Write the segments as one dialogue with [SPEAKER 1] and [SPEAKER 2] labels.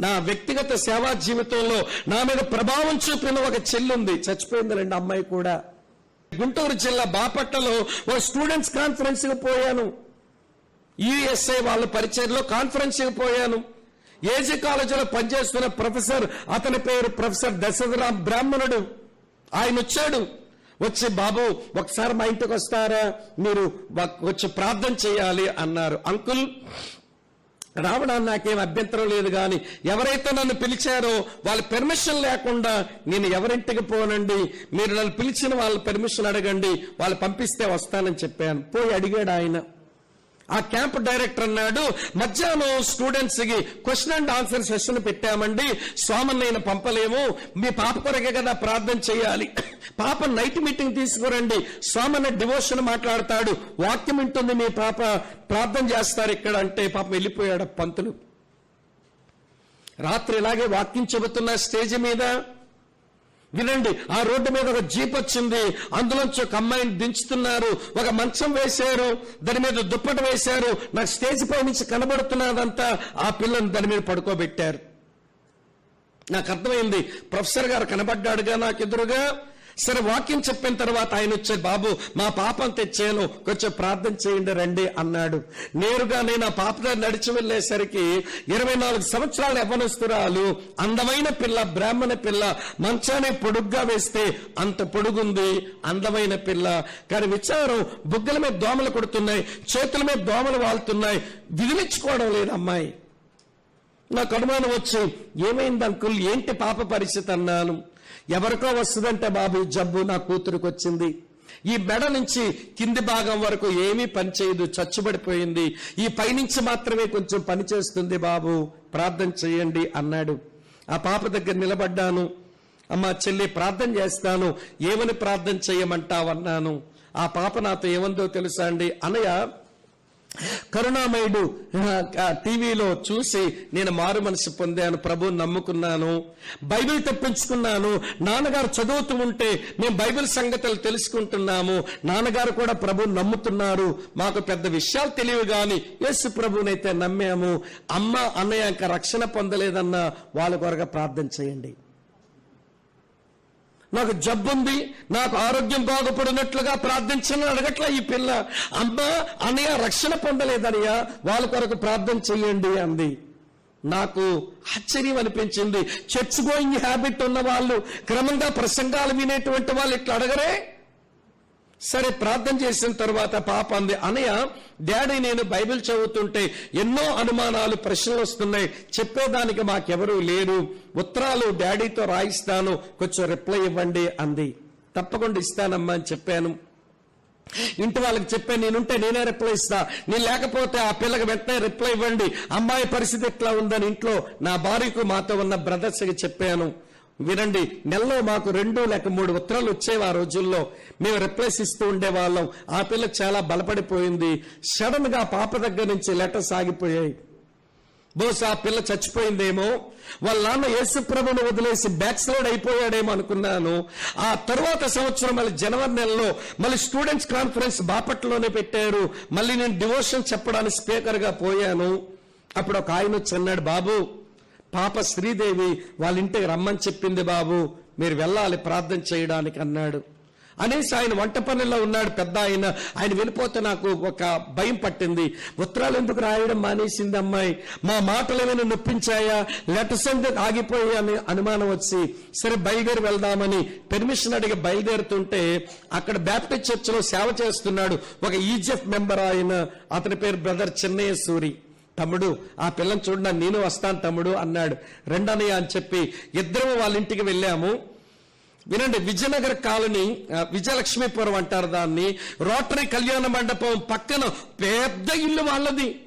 [SPEAKER 1] నా వ్యక్తిగత సేవా జీవితంలో నా మీద ప్రభావం చూపిన ఒక చెల్లుంది. చచ్చిపోయిందిలేండి అమ్మాయి కూడా. గుంటూరు జిల్లా బాపట్లలో ఒక స్టూడెంట్స్ కాన్ఫరెన్స్కి పోయాను. యుఎస్ఐ వాళ్ళ పరిచయంలో కాన్ఫరెన్స్కి పోయాను. ఏజీ కాలేజీలో పనిచేస్తున్న ప్రొఫెసర్ అతని పేరు ప్రొఫెసర్ దశరథరామ్ బ్రాహ్మణుడు. ఆయన వచ్చాడు. వచ్చి బాబు ఒకసారి మా ఇంటికి వస్తారా? మీరు వ- వచ్చి ప్రార్థన చేయాలి అన్నారు. అంకుల్ రావడానికి నాకేం అభ్యంతరం లేదు కానీ ఎవరైతే నన్ను పిలిచారో వాళ్ళ పెర్మిషన్ లేకుండా నేను ఎవరింటికి పోనండి మీరు నన్ను పిలిచిన వాళ్ళ పెర్మిషన్ అడగండి వాళ్ళు పంపిస్తే వస్తానని చెప్పాను. పోయి అడిగాడు ఆయన. ఆ క్యాంప్ డైరెక్టర్ అన్నాడు మధ్యాహ్నం స్టూడెంట్స్కి క్వశ్చన్ అండ్ ఆన్సర్ సెషన్ పెట్టామండి. స్వామిని నేను పంపలేము. మీ పాప కొరకే కదా ప్రార్థన చేయాలి. పాప నైట్ మీటింగ్ తీసుకురండి. స్వామన్న డివోషన్ మాట్లాడతాడు. వాక్యం ఉంటుంది మీ పాప. ప్రార్థన చేస్తారు ఇక్కడ అంటే పాపం వెళ్ళిపోయాడు పంతులు. రాత్రి ఇలాగే వాక్యం చెబుతున్న స్టేజ్ మీద వినండి ఆ రోడ్డు మీద ఒక జీప్ వచ్చింది. అందులోంచి ఒక అమ్మాయిని దించుతున్నారు. ఒక మంచం వేశారు. దాని మీద దుప్పటి వేశారు. నాకు స్టేజ్ పై నుంచి కనబడుతున్నదంతా ఆ పిల్లని దాని మీద పడుకోబెట్టారు. నాకు అర్థమైంది. ప్రొఫెసర్ గారు కనబడ్డాడుగా నాకు ఎదురుగా? సరే వాక్యం చెప్పిన తర్వాత ఆయన వచ్చే బాబు మా పాపం తెచ్చాను కొంచెం ప్రార్థన చేయండి రండి అన్నాడు. నేరుగా నేను ఆ పాప నడిచి వెళ్ళేసరికి ఇరవై నాలుగు సంవత్సరాల యవనస్తురాలు అందమైన పిల్ల బ్రాహ్మణ పిల్ల మంచాన్ని పొడుగ్గా వేస్తే అంత పొడుగుంది అందమైన పిల్ల. కానీ విచారం బుగ్గల మీద దోమలు కొడుతున్నాయి చేతుల మీద దోమలు వాళ్తున్నాయి విదిలించుకోవడం లేదు అమ్మాయి. నాకు అనుమానం వచ్చి ఏమైంది అంకుల్? ఏంటి పాప పరిస్థితి? అన్నాను. ఎవరికో వస్తుందంటే బాబు జబ్బు నా కూతురుకు వచ్చింది. ఈ మెడ నుంచి కింది భాగం వరకు ఏమీ పనిచేయదు చచ్చుబడిపోయింది. ఈ పైనుంచి మాత్రమే కొంచెం పని చేస్తుంది బాబు ప్రార్థన చేయండి అన్నాడు. ఆ పాప దగ్గర నిలబడ్డాను. అమ్మ చెల్లి ప్రార్థన చేస్తాను ఏమని ప్రార్థన చేయమంటావన్నాను. ఆ పాప నాతో ఏమందో తెలుసా అండి? అనయ్య కరుణామయుడు టీవీలో చూసి నేను మారు మనసు పొందాను ప్రభు నమ్ముకున్నాను బైబిల్ తెప్పించుకున్నాను నాన్నగారు చదువుతూ ఉంటే మేము బైబిల్ సంగతులు తెలుసుకుంటున్నాము నాన్నగారు కూడా ప్రభు నమ్ముతున్నారు మాకు పెద్ద విషయాలు తెలియవు కానీ యేసు ప్రభునైతే నమ్మాము అమ్మ అన్నయ్య ఇంకా రక్షణ పొందలేదన్న వాళ్ళ కొరగా ప్రార్థన చేయండి. నాకు జబ్బుంది నాకు ఆరోగ్యం బాగుపడినట్లుగా ప్రార్థించని అడగట్లా ఈ పిల్ల. అమ్మ అన్నయ్య రక్షణ పొందలేదనయ్య వాళ్ళ కొరకు ప్రార్థన చెయ్యండి అంది. నాకు ఆశ్చర్యం అనిపించింది. చర్చ్ గోయింగ్ హ్యాబిట్ ఉన్న వాళ్ళు క్రమంగా ప్రసంగాలు వినేటువంటి వాళ్ళు ఇట్లా అడగరే. సరే ప్రార్థన చేసిన తర్వాత పాప అంది అనయ్య డాడీ నేను బైబిల్ చదువుతుంటే ఎన్నో అనుమానాలు ప్రశ్నలు వస్తున్నాయి. చెప్పేదానికి మాకెవరూ లేరు. ఉత్తరాలు డాడీతో రాయిస్తాను. కొంచెం రిప్లై ఇవ్వండి అంది. తప్పకుండా ఇస్తానమ్మా అని చెప్పాను. ఇంటి వాళ్ళకి చెప్పాను నేనుంటే నేనే రిప్లై ఇస్తా. నేను లేకపోతే ఆ పిల్లకి వెంటనే రిప్లై ఇవ్వండి. అమ్మాయి పరిస్థితి ఎట్లా ఉందని ఇంట్లో నా భార్యకు మాతో ఉన్న బ్రదర్స్కి చెప్పాను. వినండి నెలలో మాకు రెండు లేక మూడు ఉత్తరాలు వచ్చేవి ఆ రోజుల్లో. మేము రిప్లేస్ ఇస్తూ ఉండేవాళ్ళం. ఆ పిల్ల చాలా బలపడిపోయింది. సడన్గా పాప దగ్గర నుంచి లెటర్స్ ఆగిపోయాయి. బహుశా ఆ పిల్ల చచ్చిపోయిందేమో. వాళ్ళ నాన్న యేసుప్రభుని వదిలేసి బ్యాక్ స్లైడ్ అయిపోయాడేమో అనుకున్నాను. ఆ తర్వాత సంవత్సరం మళ్ళీ జనవరి నెలలో మళ్ళీ స్టూడెంట్స్ కాన్ఫరెన్స్ బాపట్లోనే పెట్టారు. మళ్ళీ నేను డివోషన్ చెప్పడానికి స్పీకర్గా పోయాను. అప్పుడు ఒక ఆయన వచ్చి అన్నాడు బాబు పాప శ్రీదేవి వాళ్ళ ఇంటికి రమ్మని చెప్పింది బాబు మీరు వెళ్ళాలి ప్రార్థన చేయడానికి అన్నాడు. అనేసి ఆయన వంట పనుల్లో ఉన్నాడు పెద్ద ఆయన. ఆయన వెళ్ళిపోతే నాకు ఒక భయం పట్టింది. ఉత్తరాలు ఎందుకు రాయడం మానేసింది అమ్మాయి? మా మాటలు ఏమైనా నొప్పించాయా? లెటర్స్ ఎందుకు ఆగిపోయి అని అనుమానం వచ్చి సరే బయలుదేరి వెళ్దామని పెర్మిషన్ అడిగి బయలుదేరుతుంటే అక్కడ బ్యాప్టిస్ట్ చర్చిలో సేవ చేస్తున్నాడు ఒక ఈజిప్ట్ మెంబర్ ఆయన. అతని పేరు బ్రదర్ చెన్నయ్య సూరి. తమ్ముడు ఆ పిల్లని చూడ నేను వస్తాను తమ్ముడు అన్నాడు. రెండనయ్య అని చెప్పి ఇద్దరము వాళ్ళ ఇంటికి వెళ్ళాము. వినండి విజయనగర కాలనీ విజయలక్ష్మీపురం అంటారు దాన్ని. రోటరీ కళ్యాణ మండపం పక్కన పెద్ద ఇల్లు వాళ్ళది.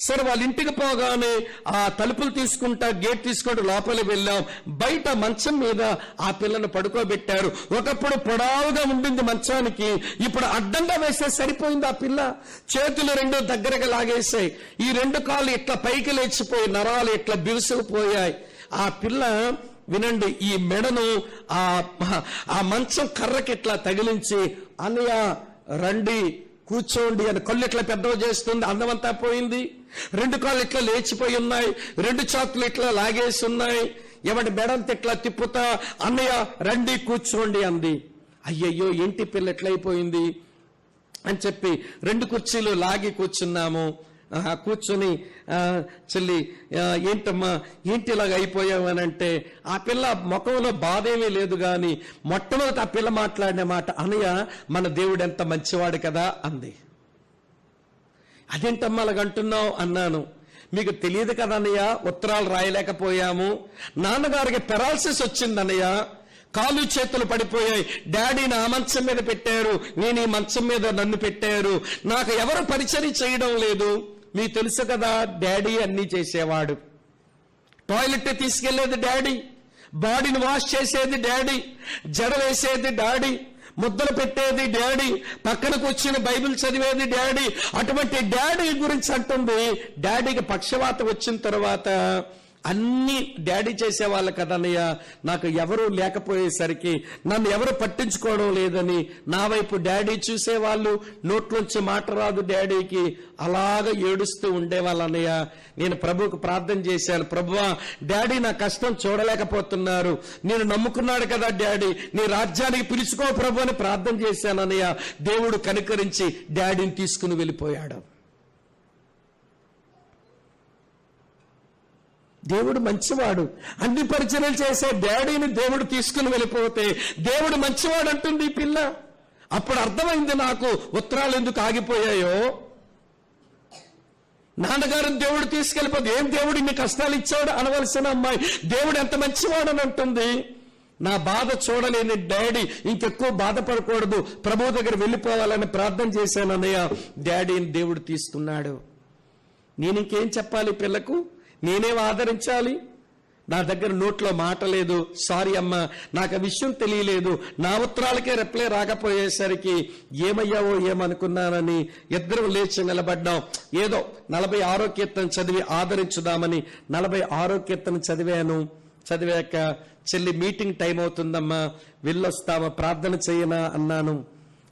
[SPEAKER 1] సరే వాళ్ళ ఇంటికి పోగానే ఆ తలుపులు తీసుకుంటా గేట్ తీసుకుంటూ లోపలికి వెళ్ళాం. బయట మంచం మీద ఆ పిల్లను పడుకోబెట్టారు. ఒకప్పుడు పొడవుగా ఉండింది మంచానికి. ఇప్పుడు అడ్డంగా వేస్తే సరిపోయింది ఆ పిల్ల. చేతులు రెండు దగ్గరగా లాగేసాయి ఈ రెండు కాళ్ళు ఇట్లా పైకి లేచిపోయి నరాలు ఇట్లా బిగుసుకుపోయాయి. ఆ పిల్ల వినండి ఈ మెడను ఆ ఆ మంచం కర్రకి ఇట్లా తగిలించి అన్నయ్య రండి కూర్చోండి అని కళ్ళు ఇట్లా పెద్దవి చేస్తుంది. అందమంతా పోయింది. రెండు కాళ్ళు ఇట్లా లేచిపోయి ఉన్నాయి రెండు చాకులు ఇట్లా లాగేసి ఉన్నాయి. ఎవడి మెడంత ఇట్లా తిప్పుతా అన్నయ్య రండి కూర్చోండి అంది. అయ్యయ్యో ఇంటి పిల్ల ఎట్లయిపోయింది అని చెప్పి రెండు కుర్చీలు లాగి కూర్చున్నాము. కూర్చుని చెల్లి ఏంటమ్మా ఏంటి ఇలాగ అయిపోయావు? అని అంటే ఆ పిల్ల ముఖంలో బాధ ఏమీ లేదు కానీ మొట్టమొదటి ఆ పిల్ల మాట్లాడిన మాట అనయ్య మన దేవుడు ఎంత మంచివాడు కదా అంది. అదేంటమ్మా అలాగ అంటున్నావు అన్నాను. మీకు తెలియదు కదా అన్నయ్య ఉత్తరాలు రాయలేకపోయాము. నాన్నగారికి పెరాలసిస్ వచ్చిందన్నయ్యా. కాలు చేతులు పడిపోయాయి. డాడీ నా మంచం మీద పెట్టారు. నేను ఈ మంచం మీద నన్ను పెట్టారు. నాకు ఎవరు పరిచయం చేయడం లేదు. మీకు తెలుసు కదా డాడీ అన్నీ చేసేవాడు. టాయిలెట్ తీసుకెళ్ళేది డాడీ. బాడీని వాష్ చేసేది డాడీ. జడ వేసేది డాడీ. ముద్దలు పెట్టేది డాడీ. పక్కనకు వచ్చిన బైబిల్ చదివేది డాడీ. అటువంటి డాడీ గురించి అంటుంది. డాడీకి పక్షవాత వచ్చిన తర్వాత అన్ని డాడీ చేసేవాళ్ళు కదన్నయ్య నాకు ఎవరూ లేకపోయేసరికి నన్ను ఎవరు పట్టించుకోవడం లేదని నా వైపు డాడీ చూసేవాళ్ళు నోట్లోంచి మాట రాదు డాడీకి. అలాగ ఏడుస్తూ ఉండేవాళ్ళు నేను ప్రభువుకు ప్రార్థన చేశాను ప్రభువా డాడీ నా కష్టం చూడలేకపోతున్నారు. నేను నమ్ముకున్నాడు కదా డాడీ నీ రాజ్యానికి పిలుచుకో ప్రభు అని ప్రార్థన చేశాను అన్నయ్య. దేవుడు కనికరించి డాడీని తీసుకుని వెళ్ళిపోయాడు. దేవుడు మంచివాడు. అన్ని పరిచయలు చేసే డాడీని దేవుడు తీసుకుని వెళ్ళిపోతే దేవుడు మంచివాడు అంటుంది ఈ పిల్ల. అప్పుడు అర్థమైంది నాకు ఉత్తరాలు ఎందుకు ఆగిపోయాయో. నాన్నగారు దేవుడు తీసుకెళ్ళిపోతే ఏం దేవుడు ఇన్ని కష్టాలు ఇచ్చాడు అనవలసిన అమ్మాయి? దేవుడు ఎంత మంచివాడు అని అంటుంది. నా బాధ చూడలేని డాడీ ఇంకెక్కువ బాధపడకూడదు. ప్రభు దగ్గర వెళ్ళిపోవాలని ప్రార్థన చేశాను అన్నయ్య. డాడీని దేవుడు తీసుకున్నాడు. నేను ఇంకేం చెప్పాలి పిల్లకు? నేనేం ఆదరించాలి? నా దగ్గర నోట్లో మాట లేదు. సారీ అమ్మా నాకు ఆ విషయం తెలియలేదు. నా ఉత్తరాలకే రిప్లై రాకపోయేసరికి ఏమయ్యావో ఏమనుకున్నానని ఇద్దరు లేచి నిలబడ్డాం. ఏదో నలభై ఆరో కీర్తన చదివి ఆదరించుదామని నలభై ఆరో కీర్తన చదివాను. చదివాక చెల్లి మీటింగ్ టైం అవుతుందమ్మా. వెళ్ళొస్తామా ప్రార్థన చేయనా? అన్నాను.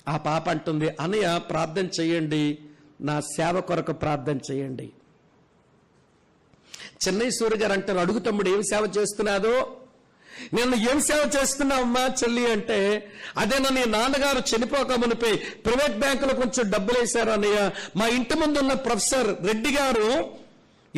[SPEAKER 1] ఆ పాప అంటుంది అనయ్య ప్రార్థన చేయండి. నా సేవ కొరకు ప్రార్థన చేయండి. చెన్నై సూర్య గారు అంటారు అడుగు తమ్ముడు ఏం సేవ చేస్తున్నాదో? నేను ఏం సేవ చేస్తున్నావమ్మా చెల్లి అంటే అదే నీ నాన్నగారు చనిపోక మునిపై ప్రైవేట్ బ్యాంకులో కొంచెం డబ్బులు వేశారు అన్నయ్య మా ఇంటి ముందు ఉన్న ప్రొఫెసర్ రెడ్డి గారు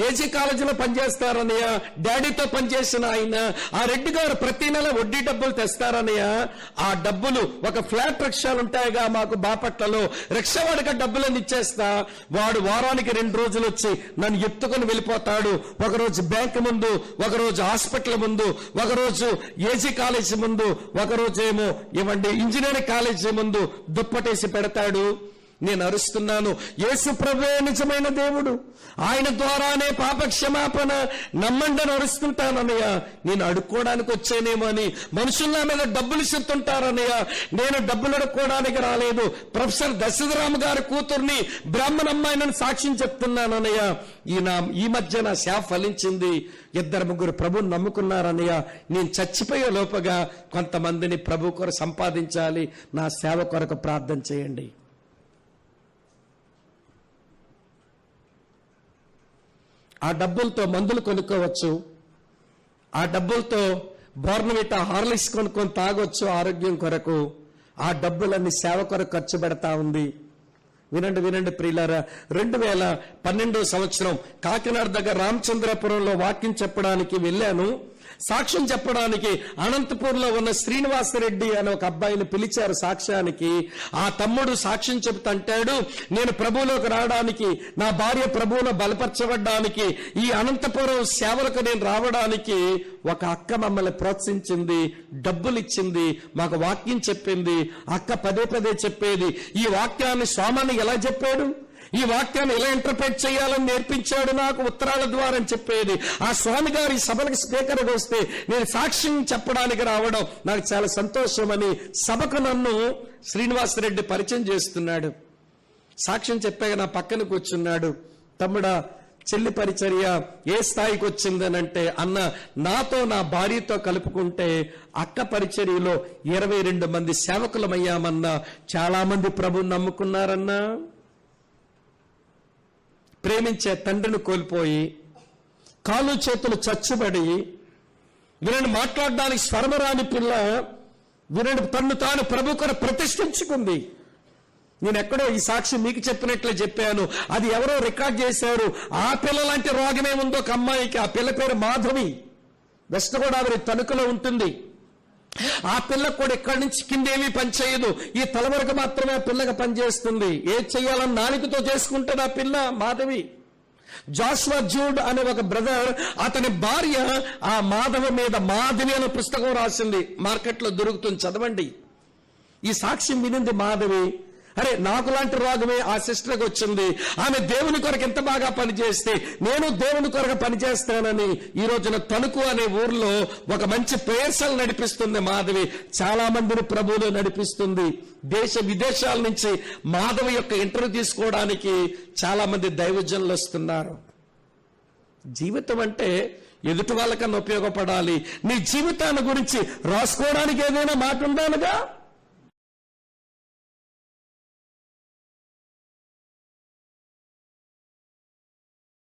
[SPEAKER 1] ఏజీ కాలేజీలో పనిచేస్తారన్నయ్య డాడీతో పనిచేసిన ఆయన ఆ రెడ్డి గారు ప్రతి నెల వడ్డీ డబ్బులు తెస్తారన్నయ్య. ఆ డబ్బులు ఒక ఫ్లాట్ రిక్షాలు ఉంటాయిగా మాకు బాపట్లలో. రిక్షా వాడికి డబ్బులు డబ్బులను ఇచ్చేస్తా. వాడు వారానికి రెండు రోజులు వచ్చి నన్ను ఎత్తుకొని వెళ్ళిపోతాడు. ఒకరోజు బ్యాంక్ ముందు ఒకరోజు హాస్పిటల్ ముందు ఒకరోజు ఏజీ కాలేజీ ముందు ఒకరోజు ఏమో ఇవ్వండి ఇంజనీరింగ్ కాలేజీ ముందు దుప్పటేసి పెడతాడు. నేను అరుస్తున్నాను. యేసు ప్రభువే నిజమైన దేవుడు. ఆయన ద్వారానే పాప క్షమాపణ నమ్మండి అరుస్తుంటానన్నయ్య. నేను అడుక్కోవడానికి వచ్చానేమో అని మనుషుల మీద డబ్బులు ఇస్తుంటారన్నయ్య. నేను డబ్బులు అడుక్కోవడానికి రాలేదు. ప్రొఫెసర్ దశరథరామ్ గారి కూతుర్ని బ్రాహ్మణ అమ్మాయినని సాక్ష్యం చెప్తున్నానన్నయ్య. ఈ నా ఈ మధ్య నా శా ఫలించింది. ఇద్దరు ముగ్గురు ప్రభుని నమ్ముకున్నారన్నయ్య. నేను చచ్చిపోయే లోపగా కొంతమందిని ప్రభు కొరకు సంపాదించాలి. నా సేవ కొరకు ప్రార్థన చేయండి. ఆ డబ్బులతో మందులు కొనుక్కోవచ్చు. ఆ డబ్బులతో బోర్నవిట హార్లిక్స్ కొనుక్కొని తాగొచ్చు ఆరోగ్యం కొరకు. ఆ డబ్బులన్నీ సేవ కొరకు ఖర్చు పెడతా ఉంది. వినండి వినండి ప్రియులారా. రెండు వేల పన్నెండో సంవత్సరం కాకినాడ దగ్గర రామచంద్రపురంలో వాక్యం చెప్పడానికి వెళ్ళాను. సాక్ష్యం చెప్పడానికి అనంతపూర్లో ఉన్న శ్రీనివాసరెడ్డి అనే ఒక అబ్బాయిని పిలిచారు సాక్ష్యానికి. ఆ తమ్ముడు సాక్ష్యం చెబుతంటాడు నేను ప్రభువులోకి రావడానికి నా భార్య ప్రభువులో బలపరచబడ్డానికి ఈ అనంతపురం సేవలకు నేను రావడానికి ఒక అక్క మమ్మల్ని ప్రోత్సహించింది డబ్బులు ఇచ్చింది మాకు వాక్యం చెప్పింది అక్క పదే పదే చెప్పేది. ఈ వాక్యాన్ని స్వామాన్ని ఎలా చెప్పాడు? ఈ వాక్యాన్ని ఎలా ఇంటర్ప్రెట్ చేయాలని నేర్పించాడు నాకు ఉత్తరాల ద్వారా అని చెప్పేది. ఆ స్వామి గారు ఈ సభలకు స్పీకర్గా వస్తే నేను సాక్ష్యం చెప్పడానికి రావడం నాకు చాలా సంతోషమని సభకు నన్ను శ్రీనివాసరెడ్డి పరిచయం చేస్తున్నాడు. సాక్ష్యం చెప్పాక నా పక్కన కూర్చున్నాడు. తమ్ముడా చెల్లి పరిచర్య ఏ స్థాయికి వచ్చిందనంటే అన్న నాతో నా భార్యతో కలుపుకుంటే అక్క పరిచర్యలో ఇరవై రెండు మంది సేవకులమయ్యామన్నా చాలా మంది ప్రభు నమ్ముకున్నారన్నా. ప్రేమించే తండ్రిని కోల్పోయి కాలు చేతులు చచ్చుబడి వీరిని మాట్లాడడానికి స్వరమరాని పిల్ల వీరిని తన్ను తాను ప్రభు కొర ప్రతిష్ఠించుకుంది. నేను ఎక్కడో ఈ సాక్షి మీకు చెప్పినట్లే చెప్పాను. అది ఎవరో రికార్డ్ చేశారు. ఆ పిల్ల లాంటి రోగమే ఉందో ఒక అమ్మాయికి. ఆ పిల్ల పేరు మాధవి. వెస్ట్ గోదావరి తణుకులో ఉంటుంది. ఆ పిల్ల కూడా ఇక్కడి నుంచి కిందేమీ పని చేయదు. ఈ తల వరకు మాత్రమే ఆ పిల్లకి పనిచేస్తుంది ఏ చెయ్యాలని నాలుకతో చేసుకుంటుంది ఆ పిల్ల మాధవి. జాస్వా జూడ్ అనే ఒక బ్రదర్ అతని భార్య ఆ మాధవ మీద మాధవి అనే పుస్తకం రాసింది. మార్కెట్లో దొరుకుతుంది చదవండి. ఈ సాక్ష్యం వినింది మాధవి. అరే నాకు లాంటి రోగమే ఆ సిస్టర్కి వచ్చింది. ఆమె దేవుని కొరకు ఎంత బాగా పనిచేస్తే నేను దేవుని కొరకు పనిచేస్తానని ఈ రోజున తణుకు అనే ఊర్లో ఒక మంచి పేర్సల్ నడిపిస్తుంది మాధవి. చాలా మందిని ప్రభువులు నడిపిస్తుంది. దేశ విదేశాల నుంచి మాధవి యొక్క ఇంటర్వ్యూ తీసుకోవడానికి చాలా మంది దైవజనులు వస్తున్నారు. జీవితం అంటే ఎదుటి వాళ్ళకన్నా ఉపయోగపడాలి. నీ జీవితాన్ని గురించి రాసుకోవడానికి ఏదైనా మాట ఉండాలిగా?